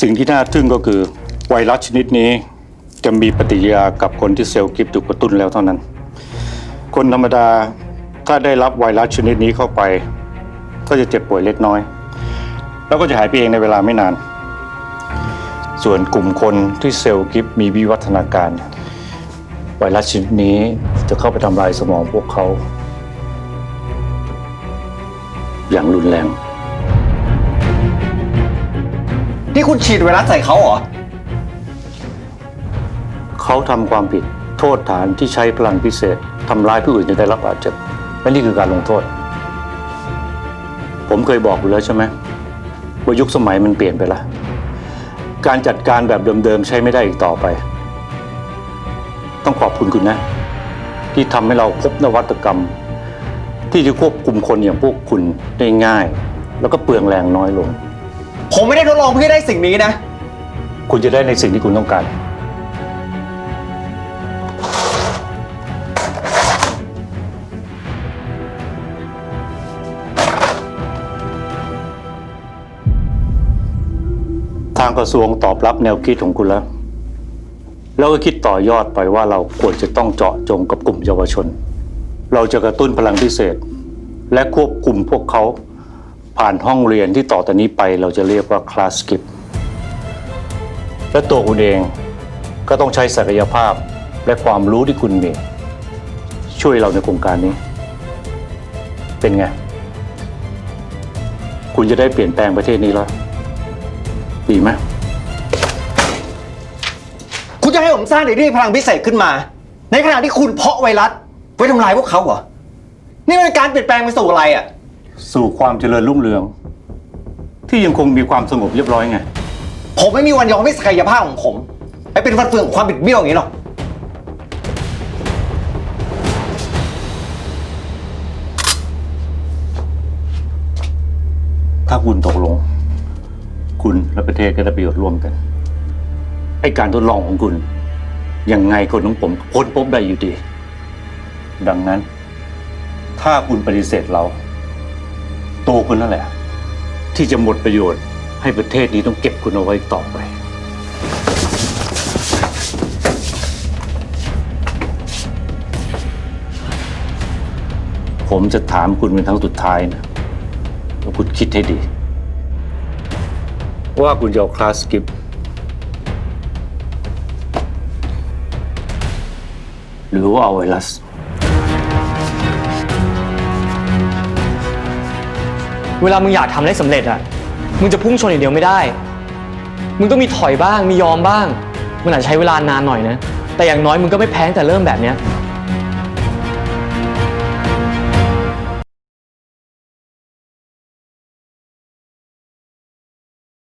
สิ่งที่น่าทึ่งก็คือไวรัสชนิดนี้ จะมีปฏิกิริยากับคนที่เซลล์กิฟถูกกระตุ้นแล้วเท่านั้น คนธรรมดาถ้าได้รับไวรัสชนิดนี้เข้าไป ก็จะเจ็บป่วยเล็กน้อย แล้วก็จะหายไปเองในเวลาไม่นาน ส่วนกลุ่มคนที่เซลล์กิฟมีวิวัฒนาการ ไวรัสชนิดนี้จะเข้าไปทำลายสมองพวกเขา อย่างรุนแรง นี่คุณฉีดไวรัสใส่เขาเหรอ เขาทำความผิดโทษฐานที่ใช้พลังพิเศษทำร้ายผู้อื่นจนได้รับบาดเจ็บและนี่คือการลงโทษ ผมเคยบอกคุณแล้วใช่ไหมว่ายุคสมัยมันเปลี่ยนไปล้วการจัดการแบบเดิมๆใช้ไม่ได้อีกต่อไป ต้องขอบคุณคุณนะ ที่ทำให้เราพบนวัตกรรม ที่จะควบคุมคนอย่างพวกคุณได้ง่าย แล้วก็เปลืองแรงน้อยลง ผมไม่ได้ทดลองเพื่อได้สิ่งนี้นะ คุณจะได้ในสิ่งที่คุณต้องการ ทางกระทรวงตอบรับแนวคิดของคุณแล้ว แล้วก็คิดต่อยอดไปว่าเราควรจะต้องเจาะจงกับกลุ่มเยาวชน เราจะกระตุ้นพลังพิเศษ และควบคุมพวกเขา ผ่านห้องเรียนที่ต่อแต่นี้ไปเราจะเรียกว่าคลาสกิปและตัวคุณเองก็ต้องใช้ศักยภาพและความรู้ที่คุณมี ช่วยเราในโครงการนี้ เป็นไง คุณจะได้เปลี่ยนแปลงประเทศนี้แล้วดีไหมคุณจะให้ผมสร้างเด็กที่มีพลังพิเศษขึ้นมา ในขณะที่คุณเพาะไวรัสไว้ทำลายพวกเขาเหรอ นี่มันการเปลี่ยนแปลงไปสู่อะไรอะ สู่ความเจริญรุ่งเรือง ที่ยังคงมีความสงบเรียบร้อยไง ผมไม่มีวันยอมให้ศักยภาพของผมไปเป็นฟันเฟืองของความบิดเบี้ยวอย่างนี้หรอก ถ้าคุณตกลง คุณและประเทศก็ได้ประโยชน์ร่วมกัน ไอการทดลองของคุณ ยังไงคนของผมค้นพบได้อยู่ดี ดังนั้น ถ้าคุณปฏิเสธเรา ตัวคุณนั่นแหละ ที่จะหมดประโยชน์ให้ประเทศนี้ต้องเก็บคุณเอาไว้ต่อไป ผมจะถามคุณเป็นครั้งสุดท้ายนะว่าคุณคิดให้ดี ว่าคุณจะเอาคลาสกิปหรือว่าเอาไวรัส เวลามึงอยากทำได้สำเร็จอะมึงจะพุ่งชนอย่างเดียวไม่ได้ มึงต้องมีถอยบ้าง มียอมบ้าง มันอาจจะใช้เวลานานหน่อยนะ แต่อย่างน้อยมึงก็ไม่แพ้ตั้งแต่เริ่มแบบเนี้ย